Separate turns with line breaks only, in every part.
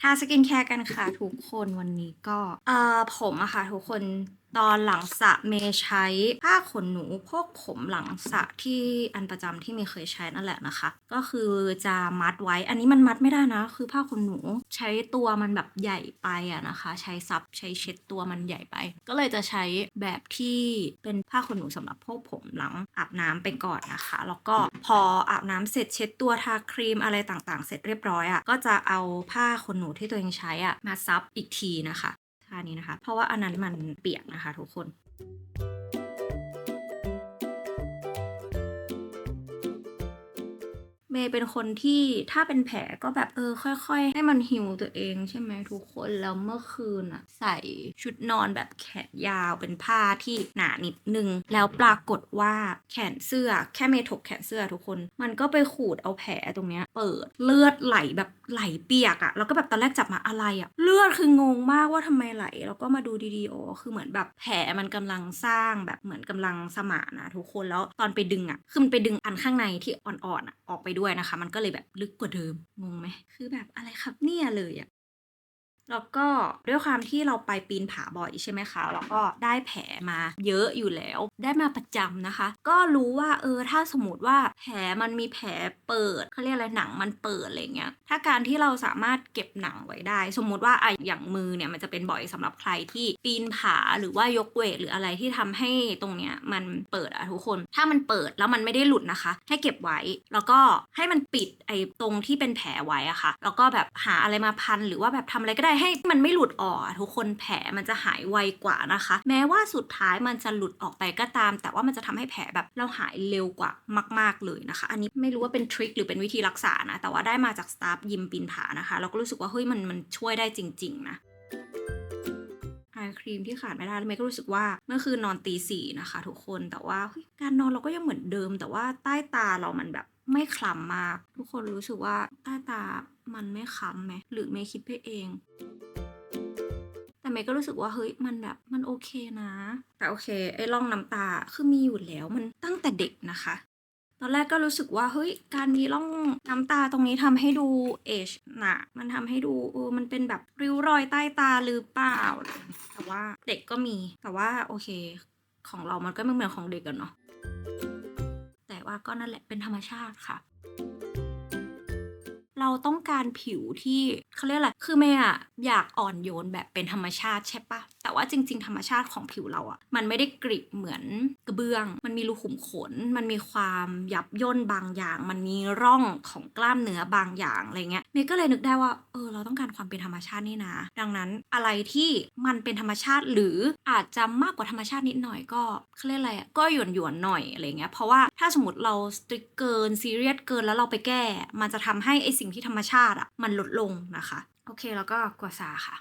ทาสกินแคร์กันค่ะทุกคนวันนี้ก็เอ่อผมอะค่ะทุกคน ตอนหลังสระเมย์ใช้ผ้าขนหนูพวกผมหลังสระที่อันประจำที่เมย์เคยใช้นั่นแหละนะคะ ก็คือจะมัดไว้ อันนี้มันมัดไม่ได้นะ คือผ้าขนหนูใช้ตัวมันแบบใหญ่ไปอะนะคะ ใช้ซับใช้เช็ดตัวมันใหญ่ไป ก็เลยจะใช้แบบที่เป็นผ้าขนหนูสำหรับพวกผมหลังอาบน้ำไปก่อนนะคะ แล้วก็พออาบน้ำเสร็จเช็ดตัวทาครีมอะไรต่างๆ เสร็จเรียบร้อยอะก็จะเอาผ้าขนหนูที่ตัวเองใช้อะมาซับอีกทีนะคะ ท่านี้นะคะ เพราะว่าอันนั้นมันเปียกนะคะทุกคน เมย์เป็นคนที่ถ้าเป็นแผลก็แบบเออค่อยๆ ให้มันฮิวตัวเองใช่ไหมทุกคน แล้วเมื่อคืนอะใส่ชุดนอนแบบแขนยาวเป็นผ้าที่หนานิดนึง แล้วปรากฏว่าแขนเสื้อแค่เมย์ถกแขนเสื้อทุกคน มันก็ไปขูดเอาแผลตรงเนี้ย เปิดเลือดไหลแบบไหลเปียกอะแล้วก็แบบตอนแรกจับมาอะไรอะเลือดคืองงมากว่าทำไมไหล แล้วก็มาดูดีๆโอ้คือเหมือนแบบแผลมันกำลังสร้างแบบเหมือนกำลังสมานนะทุกคนแล้วตอนไปดึงอะคือมันไปดึงอันข้างในที่อ่อนๆอะออกไปด้วยนะคะ มันก็เลยแบบลึกกว่าเดิมงงไหมคือแบบอะไรครับเนี่ยเลยอะ แล้วก็ด้วยความที่เราไปปีนผาบ่อยใช่ไหมคะ แล้วก็ได้แผลมาเยอะอยู่แล้ว ได้มาประจำนะคะ ก็รู้ว่าเออถ้าสมมติว่าแผลมันมีแผลเปิดเขาเรียกอะไรหนังมันเปิดอะไรเงี้ย ถ้าการที่เราสามารถเก็บหนังไว้ได้ สมมุติว่าไออย่างมือเนี่ยมันจะเป็นบ่อยสำหรับใครที่ปีนผาหรือว่ายกเวทหรืออะไรที่ทำให้ตรงเนี้ยมันเปิดอะทุกคน ถ้ามันเปิดแล้วมันไม่ได้หลุดนะคะ ให้เก็บไว้แล้วก็ให้มันปิดไอตรงที่เป็นแผลไว้อะค่ะ แล้วก็แบบหาอะไรมาพันหรือว่าแบบทำอะไรก็ได้ให้มันไม่หลุดออกทุกคนแผลมันจะหายไวกว่านะคะ แม้ว่าสุดท้ายมันจะหลุดออกไปก็ตาม แต่ว่ามันจะทำให้แผลแบบเราหายเร็วกว่ามาก ๆเลยนะคะ อันนี้ไม่รู้ว่าเป็นทริคหรือเป็นวิธีรักษานะ แต่ว่าได้มาจากสตาฟยิมปีนผานะคะ เราก็รู้สึกว่าเฮ้ยมันมันช่วยได้จริง ๆ นะไอครีมที่ขาดไม่ได้แล้วเมย์ก็รู้สึกว่าเมื่อคืนนอนตีสี่นะคะ ทุกคนแต่ว่าการนอนเราก็ยังเหมือนเดิม แต่ว่าใต้ตาเรามันแบบ ไม่คล้ำมาก ทุกคนรู้สึกว่าใต้ตามันไม่คล้ำไหมหรือเมย์คิดไปเอง แต่เมย์ก็รู้สึกว่าเฮ้ยมันแบบมันโอเคนะ แต่โอเค ไอ้ร่องน้ำตาคือมีอยู่แล้วมันตั้งแต่เด็กนะคะตอนแรกก็รู้สึกว่าเฮ้ยการมีร่องน้ำตาตรงนี้ทำให้ดูเอชหนะมันทำให้ดูเออมันเป็นแบบริ้วรอยใต้ตาหรือเปล่า แต่ว่าเด็กก็มี แต่ว่าโอเค ของเรามันก็ไม่เหมือนของเด็กกันเนาะ ว่าก็นั่นแหละเป็นธรรมชาติค่ะ เราต้องการผิวที่เขาเรียกอะไรคือเมย์อะอยากอ่อนโยนแบบเป็นธรรมชาติใช่ปะแต่ว่าจริง ๆ ธรรมชาติของผิวเราอะมันไม่ได้กริบเหมือนกระเบื้อง มันมีรูขุมขน มันมีความยับย่นบางอย่าง มันมีร่องของกล้ามเนื้อบางอย่างอะไรเงี้ยเมย์ก็เลยนึกได้ว่าเออเราต้องการความเป็นธรรมชาตินี่นะ ดังนั้นอะไรที่มันเป็นธรรมชาติหรืออาจจะมากกว่าธรรมชาตินิดหน่อยก็เขาเรียกอะไรอะก็หยวนหยวนๆหน่อยอะไรเงี้ยเพราะว่าถ้าสมมติเราสตริกเกินซีเรียสเกินแล้วเราไปแก้ มันจะทำให้ไอสิ่งที่ธรรมชาติอะมันลดลงนะคะ โอเคแล้วก็กัวซาค่ะ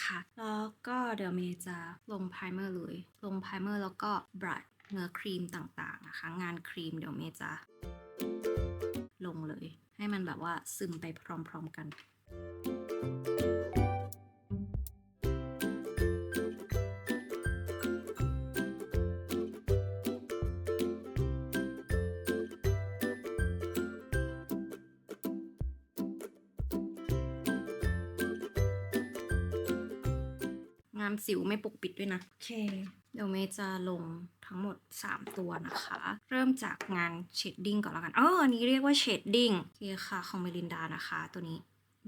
ค่ะ แล้วก็เดี๋ยวเมย์จะลงไพรเมอร์เลย ลงไพรเมอร์แล้วก็บรัชเนื้อครีมต่างๆนะคะ งานครีมเดี๋ยวเมย์จะลงเลย ให้มันแบบว่าซึมไปพร้อมๆกันงานสิวไม่ปกปิดด้วยนะโอเคเดี๋ยวเมย์จะลงทั้งหมด 3 ตัวนะคะ เริ่มจากงานเชดดิ้งก่อนแล้วกันเอออันนี้เรียกว่าเชดดิ้งโอเคค่ะ ของเมลินดานะคะ ตัวนี้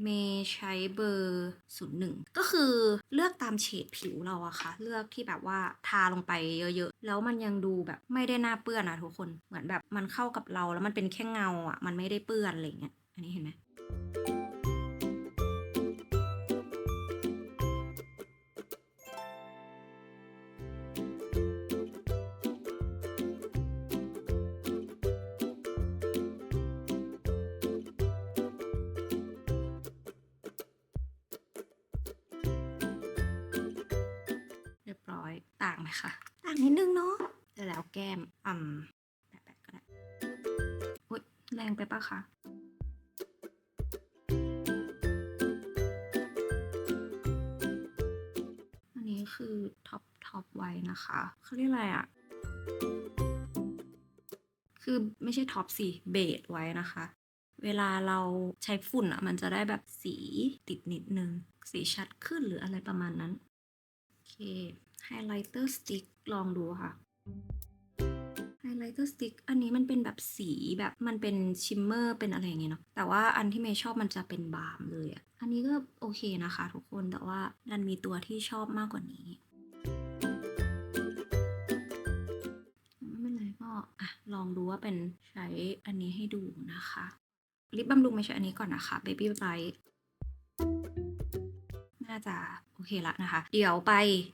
เมย์ใช้เบอร์01ก็คือเลือกตามเฉดผิวเราอะค่ะ เลือกที่แบบว่าทาลงไปเยอะๆ แล้วมันยังดูแบบไม่ได้หน้าเปื้อนอะทุกคน เหมือนแบบมันเข้ากับเราแล้วมันเป็นแค่เงาอะมันไม่ได้เปื้อนอะไรเงี้ย อันนี้เห็นไหม แต่แล้วแก้มอืมแปะก็ได้อุ้ยแรงไปปะคะอันนี้คือท็อปท็อปไว้นะคะเขาเรียกอะไรอะ่ะคือไม่ใช่ท็อปสิเบสไว้นะคะ เวลาเราใช้ฝุ่นอะ่ะมันจะได้แบบสีติดนิดนึง สีชัดขึ้นหรืออะไรประมาณนั้น โอเคไฮไลท์เตอร์สติ๊กลองดูค่ะ ไลท์เตอร์สติ๊กอันนี้มันเป็นแบบสีแบบมันเป็นชิมเมอร์เป็นอะไรอย่างเงี้ยเนาะแต่ว่าอันที่เมย์ชอบมันจะเป็นบาล์มเลยอะอันนี้ก็โอเคนะคะทุกคนแต่ว่าดันมีตัวที่ชอบมากกว่านี้ไม่เป็นไรก็อะลองดูว่าเป็นใช้อันนี้ให้ดูนะคะลิปบำรุงไม่ใช่อันนี้ก่อนนะคะ Baby Bright น่าจะ อเคละนะคะ เดี๋ยวไป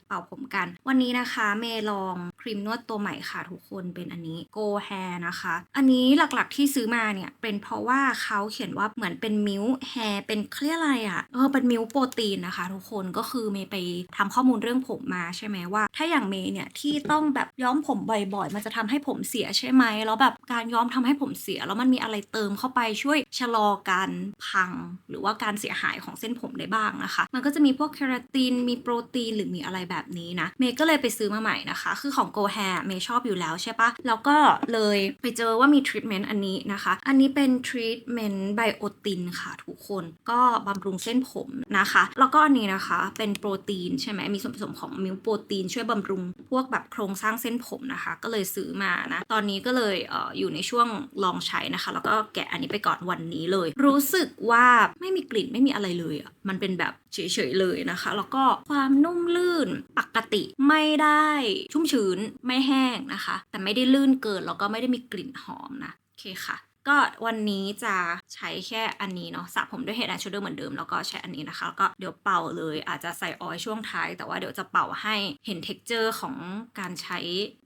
เป่าผมกัน วันนี้นะคะเมย์ลองครีมนวดตัวใหม่ค่ะทุกคนเป็นอันนี้ Go Hair นะคะ อันนี้หลักๆที่ซื้อมาเนี่ยเป็นเพราะว่าเขาเขียนว่าเหมือนเป็นมิลแฮร์เป็นเครียอะไรอะ่ะเออเป็นมิลโปรตีนนะคะ ทุกคนก็คือเมย์ไปทำข้อมูลเรื่องผมมาใช่ไหมว่า ถ้าอย่างเมย์เนี่ยที่ต้องแบบย้อมผมบ่อยๆ มันจะทำให้ผมเสียใช่ไหมแล้วแบบการย้อมทำให้ผมเสีย แล้วมันมีอะไรเติมเข้าไปช่วยชะลอการพัง หรือว่าการเสียหายของเส้นผมได้บ้างนะคะ มันก็จะมีพวกเคราติน มีโปรตีนหรือมีอะไรแบบนี้นะ เมย์ก็เลยไปซื้อมาใหม่นะคะ คือของ Go Hair เมย์ชอบอยู่แล้วใช่ปะแล้วก็เลยไปเจอว่ามีทรีทเมนต์อันนี้นะคะ อันนี้เป็นทรีทเมนต์ไบโอตินค่ะทุกคนก็บำรุงเส้นผมนะคะ แล้วก็อันนี้นะคะเป็นโปรตีนใช่ไหมมีส่วนผสมของมิลโปรตีนช่วยบำรุงพวกแบบโครงสร้างเส้นผมนะคะ ก็เลยซื้อมานะ ตอนนี้ก็เลยเอออยู่ในช่วงลองใช้นะคะ แล้วก็แกะอันนี้ไปก่อนวันนี้เลย รู้สึกว่าไม่มีกลิ่นไม่มีอะไรเลยอะ่ะมันเป็นแบบเฉยๆเลยนะคะ แล้วก็ความนุ่มลื่นปกติไม่ได้ชุ่มชื้นไม่แห้งนะคะ แต่ไม่ได้ลื่นเกินแล้วก็ไม่ได้มีกลิ่นหอมนะโอเคค่ะ ก็วันนี้จะใช้แค่อันนี้เนาะสระผมด้วย Head and Shoulder เหมือนเดิมแล้วก็ใช้อันนี้นะคะแล้วก็เดี๋ยวเป่าเลยอาจจะใส่ออยล์ช่วงท้าย แต่ว่าเดี๋ยวจะเป่าให้เห็น texture ของการใช้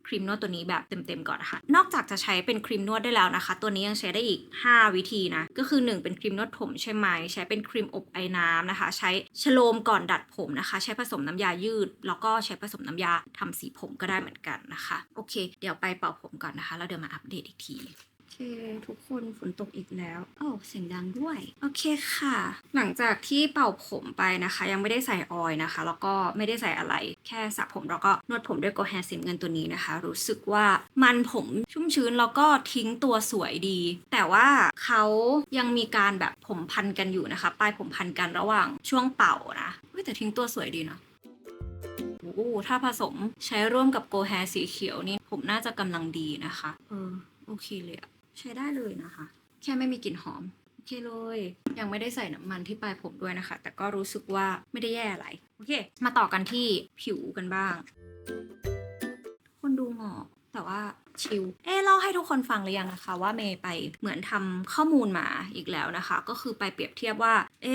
ครีมนวดตัวนี้แบบเต็มๆก่อนนะคะนอกจากจะใช้เป็นครีมนวดได้แล้วนะคะ ตัวนี้ยังใช้ได้อีก 5 วิธีนะก็คือ 1 เป็นครีมนวดผมใช่ไหมใช้เป็นครีมอบไอ้น้ำนะคะ ใช้ชโลมก่อนดัดผมนะคะ ใช้ผสมน้ำยายืด แล้วก็ใช้ผสมน้ำยาทำสีผมก็ได้เหมือนกันนะคะ โอเค เดี๋ยวไปเป่าผมก่อนนะคะแล้วเดี๋ยวมาอัปเดตอีกที ทุกคนฝนตกอีกแล้วโอ้เสียงดังด้วย โอเคค่ะ หลังจากที่เป่าผมไปนะคะ ยังไม่ได้ใส่ออยนะคะ แล้วก็ไม่ได้ใส่อะไร แค่สระผมแล้วก็นวดผมด้วยโกแฮสีเงินตัวนี้นะคะ รู้สึกว่ามันผมชุ่มชื้นแล้วก็ทิ้งตัวสวยดี แต่ว่าเขายังมีการแบบผมพันกันอยู่นะคะ ปลายผมพันกันระหว่างช่วงเป่านะแต่ทิ้งตัวสวยดีเนาะโอ้ถ้าผสมใช้ร่วมกับโกแฮสีเขียวนี่ผมน่าจะกำลังดีนะคะ เออ โอเคเลยอะ ใช้ได้เลยนะคะ แค่ไม่มีกลิ่นหอม โอเคเลย ยังไม่ได้ใส่น้ำมันที่ปลายผมด้วยนะคะ แต่ก็รู้สึกว่าไม่ได้แย่อะไร โอเค มาต่อกันที่ผิวกันบ้าง คนดูหงอกแต่ว่า ชิลเอเล่าให้ทุกคนฟังหรือยังนะคะ ว่าเมย์ไปเหมือนทำข้อมูลมาอีกแล้วนะคะ ก็คือไปเปรียบเทียบว่าเอ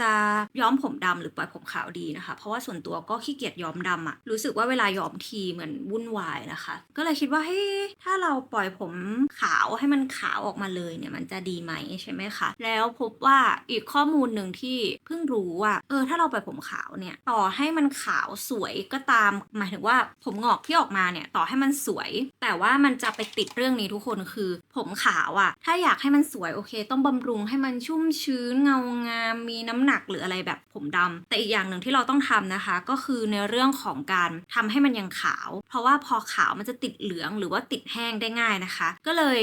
จะย้อมผมดำหรือปล่อยผมขาวดีนะคะ เพราะว่าส่วนตัวก็ขี้เกียจย้อมดำอะรู้สึกว่าเวลาย้อมทีเหมือนวุ่นวายนะคะ ก็เลยคิดว่าเฮ้ยถ้าเราปล่อยผมขาวให้มันขาวออกมาเลยเนี่ยมันจะดีไหมใช่ไหมคะแล้วพบว่าอีกข้อมูลหนึ่งที่เพิ่งรู้ว่าเออถ้าเราปล่อยผมขาวเนี่ยต่อให้มันขาวสวยก็ตาม หมายถึงว่าผมงอกที่ออกมาเนี่ยต่อให้มันสวย แต่ว่ามันจะไปติดเรื่องนี้ทุกคนคือ ผมขาวอะ ถ้าอยากให้มันสวยโอเค ต้องบำรุงให้มันชุ่มชื้นเงางาม มีน้ำหนักหรืออะไรแบบผมดำแต่อีกอย่างหนึ่งที่เราต้องทำนะคะ ก็คือในเรื่องของการทำให้มันยังขาว เพราะว่าพอขาวมันจะติดเหลืองหรือว่าติดแห้งได้ง่ายนะคะ ก็เลย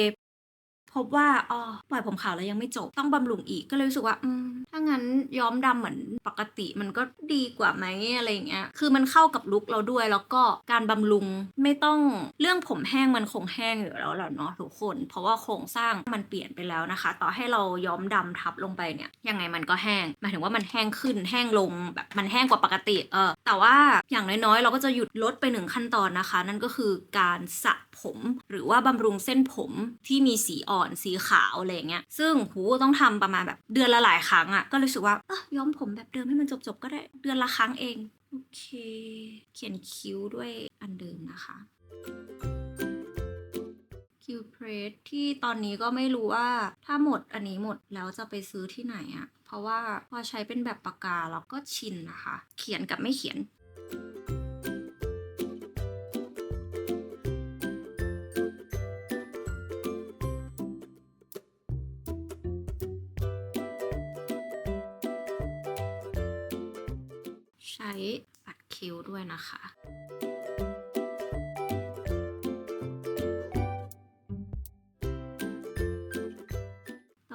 พบว่าอ๋อปล่อยผมขาวแล้วยังไม่จบต้องบำรุงอีกก็เลยรู้สึกว่าอืมถ้างั้นย้อมดำเหมือนปกติมันก็ดีกว่าไหมอะไรอย่างเงี้ยคือมันเข้ากับลุคเราด้วยแล้วก็การบำรุงไม่ต้องเรื่องผมแห้งมันคงแห้งอยู่แล้วแหละเนาะทุกคน เพราะว่าโครงสร้างมันเปลี่ยนไปแล้วนะคะ ต่อให้เราย้อมดำทับลงไปเนี่ยยังไงมันก็แห้งหมายถึงว่ามันแห้งขึ้นแห้งลงแบบมันแห้งกว่าปกติเออแต่ว่าอย่างน้อยๆ เราก็จะหยุดลดไปหนึ่งขั้นตอนนะคะ นั่นก็คือการสระผมหรือว่าบำรุงเส้นผมที่มีสีอ่อนสีขาวอะไรเงี้ยซึ่งหูต้องทำประมาณแบบเดือนละหลายครั้งอะ่ะก็รู้สึกว่าเออย้อมผมแบบเดิมให้มันจบๆก็ได้เดือนละครั้งเองโอเค เขียนคิ้วด้วยอันเดิมนะคะคิวเพรสที่ตอนนี้ก็ไม่รู้ว่าถ้าหมดอันนี้หมดแล้วจะไปซื้อที่ไหนอะเพราะว่าพอใช้เป็นแบบปากกาแล้วก็ชินนะคะ เขียนกับไม่เขียน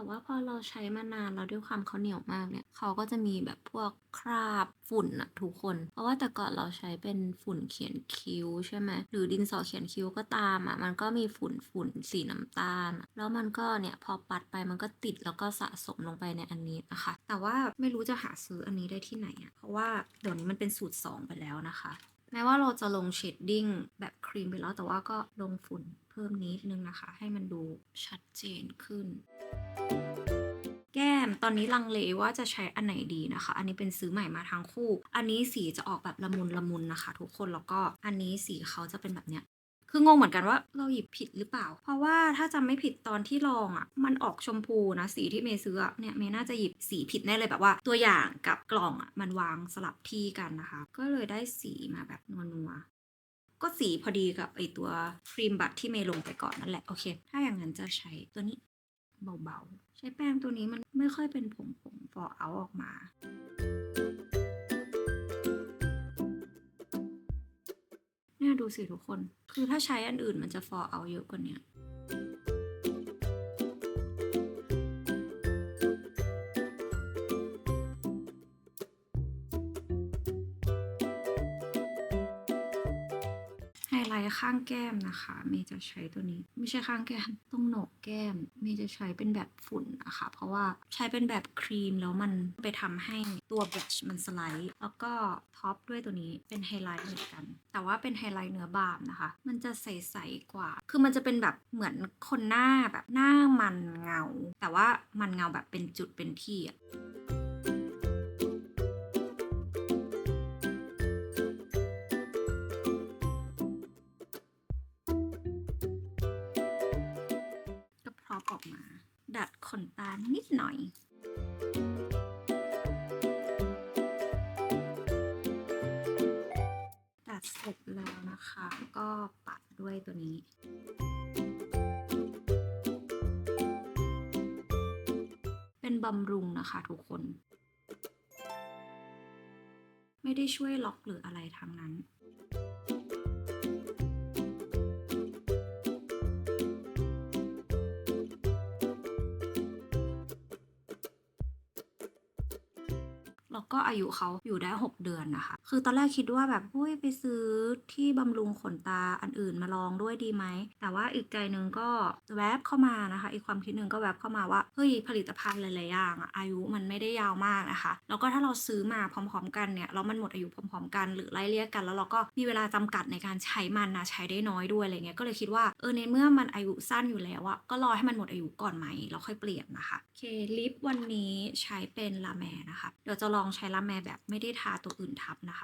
ว่าพอเราใช้มานานแล้วด้วยความเขาเหนียวมากเนี่ยเขาก็จะมีแบบพวกคราบฝุ่นอะทุกคน เพราะว่าแต่ก่อนเราใช้เป็นฝุ่นเขียนคิ้วใช่ไหมหรือดินสอเขียนคิ้วก็ตามอะมันก็มีฝุ่นฝุ่นสีน้ำตาล แล้วมันก็เนี่ยพอปัดไปมันก็ติดแล้วก็สะสมลงไปในอันนี้นะคะ แต่ว่าไม่รู้จะหาซื้ออันนี้ได้ที่ไหนอะเพราะว่าเดี๋ยวนี้มันเป็นสูตร 2 ไปแล้วนะคะแม้ว่าเราจะลงเชดดิ้งแบบครีมไปแล้วแต่ว่าก็ลงฝุ่นเพิ่มนิดนึงนะคะ ให้มันดูชัดเจนขึ้น แก้มตอนนี้ลังเลว่าจะใช้อันไหนดีนะคะ อันนี้เป็นซื้อใหม่มาทั้งคู่ อันนี้สีจะออกแบบละมุนละมุนนะคะ ทุกคนแล้วก็อันนี้สีเขาจะเป็นแบบเนี้ยคืองงเหมือนกันว่าเราหยิบผิดหรือเปล่า เพราะว่าถ้าจำไม่ผิดตอนที่ลองอะ มันออกชมพูนะสีที่เมย์ซื้อเนี่ยเมย์น่าจะหยิบสีผิดแน่เลยแบบว่า ตัวอย่างกับกล่องอะมันวางสลับที่กันนะคะ ก็เลยได้สีมาแบบนัวๆก็สีพอดีกับไอตัวครีมบัตที่เมย์ลงไปก่อนนั่นแหละโอเค ถ้าอย่างนั้นจะใช้ตัวนี้ เบาๆ ใช้แป้งตัวนี้มันไม่ค่อยเป็นผงผงฟอเอาออกมา เนี่ยดูสิทุกคน คือถ้าใช้อันอื่นมันจะฟอเอาเยอะกว่านี้ ข้างแก้มนะคะ เมย์จะใช้ตัวนี้ ไม่ใช่ข้างแก้มตรงโหนกแก้ม เมย์จะใช้เป็นแบบฝุ่นนะคะ เพราะว่าใช้เป็นแบบครีมแล้วมันไปทำให้ตัวบลัชมันสไลด์แล้วก็ท็อปด้วยตัวนี้เป็นไฮไลท์เหมือนกัน แต่ว่าเป็นไฮไลท์เนื้อบางนะคะ มันจะใสๆกว่า คือมันจะเป็นแบบเหมือนคนหน้าแบบหน้ามันเงา แต่ว่ามันเงาแบบเป็นจุดเป็นที่อะ อออกมา ดัดขนตานิดหน่อยดัดเสร็จแล้วนะคะ ก็ปัดด้วยตัวนี้เป็นบำรุงนะคะทุกคน ไม่ได้ช่วยล็อกหรืออะไรทั้งนั้น แล้วก็อายุเขาอยู่ได้ 6 เดือนนะคะ คือตอนแรกคิดว่าแบบอุ้ยไปซื้อที่บำรุงขนตาอันอื่นมาลองด้วยดีไหม แต่ว่าอีกใจหนึ่งก็แวบเข้ามานะคะ อีกความคิดหนึ่งก็แวบเข้ามาว่า เฮ้ยผลิตภัณฑ์หลายๆอย่างอายุมันไม่ได้ยาวมากนะคะ แล้วก็ถ้าเราซื้อมาพร้อม ๆ กันเนี่ยแล้วมันหมดอายุพร้อม ๆ กันหรือไล่เลี่ยกันแล้วเราก็มีเวลาจำกัดในการใช้มันนะใช้ได้น้อยด้วยอะไรเงี้ยก็เลยคิดว่าเออในเมื่อมันอายุสั้นอยู่แล้วอะก็รอให้มันหมดอายุก่อนไหมแล้วค่อยเปลี่ยนนะคะโอเคลิปวันนี้ใช้เป็นลาแมนะคะ เดี๋ยวจะลองใช้ลาแมแบบไม่ได้ทาตัวอื่นทับนะคะ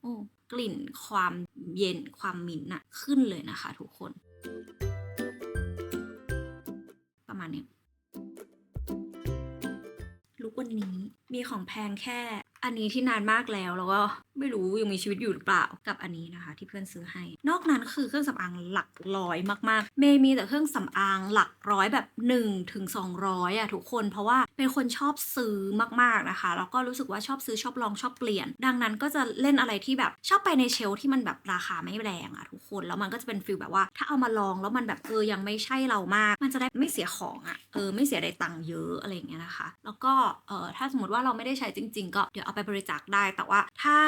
โอ้กลิ่นความเย็นความมิ้นอะขึ้นเลยนะคะทุกคน ประมาณนี้ลุกวันนี้มีของแพงแค่อันนี้ที่นานมากแล้วแล้วก็ ไม่รู้ยังมีชีวิตอยู่หรือเปล่ากับอันนี้นะคะ ที่เพื่อนซื้อให้ นอกนั้นคือเครื่องสำอางหลักร้อยมากๆ เมย์มีแต่เครื่องสำอางหลักร้อยแบบ1ถึง200อะทุกคนเพราะว่าเป็นคนชอบซื้อมากๆนะคะแล้วก็รู้สึกว่าชอบซื้อชอบลองชอบเปลี่ยน ดังนั้นก็จะเล่นอะไรที่แบบชอบไปในเชลฟ์ที่มันแบบราคาไม่แรงอะทุกคนแล้วมันก็จะเป็นฟิลแบบว่า ถ้าเอามาลองแล้วมันแบบเออยังไม่ใช่เรามาก มันจะได้ไม่เสียของอะเออไม่เสียได้ตังค์เยอะอะไรอย่างเงี้ยนะคะ แล้วก็เออถ้าสมมติว่าเราไม่ได้ใช้จริง ๆ ก็เดี๋ยวเอาไปบริจาคได้แต่ว่าถ้า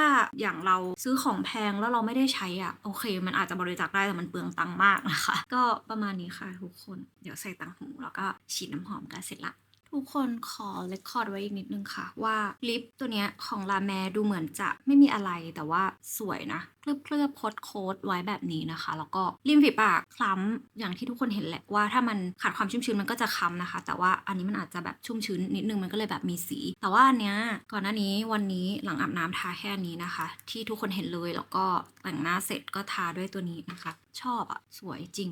อย่างเราซื้อของแพงแล้วเราไม่ได้ใช้อะโอเค มันอาจจะบริจาคได้แต่มันเปลืองตังค์มากนะคะ ก็ประมาณนี้ค่ะทุกคน เดี๋ยวใส่ตังหูแล้วก็ฉีดน้ำหอมกันเสร็จละ ทุกคนขอเลคคอร์ดไว้อีกนิดนึงค่ะ ว่าลิปตัวเนี้ยของลาแมดูเหมือนจะไม่มีอะไรแต่ว่าสวยนะเคลือบเคลือบโคดโคดไว้แบบนี้นะคะ แล้วก็ริมฝีปากคล้ำอย่างที่ทุกคนเห็นแหละว่าถ้ามันขาดความชุ่มชื้นมันก็จะคล้ำนะคะ แต่ว่าอันนี้มันอาจจะแบบชุ่มชื้นนิดนึงมันก็เลยแบบมีสี แต่ว่าอันเนี้ยก่อนหน้านี้วันนี้หลังอาบน้ำทาแค่นี้นะคะ ที่ทุกคนเห็นเลยแล้วก็แต่งหน้าเสร็จก็ทาด้วยตัวนี้นะคะ ชอบอะสวยจริง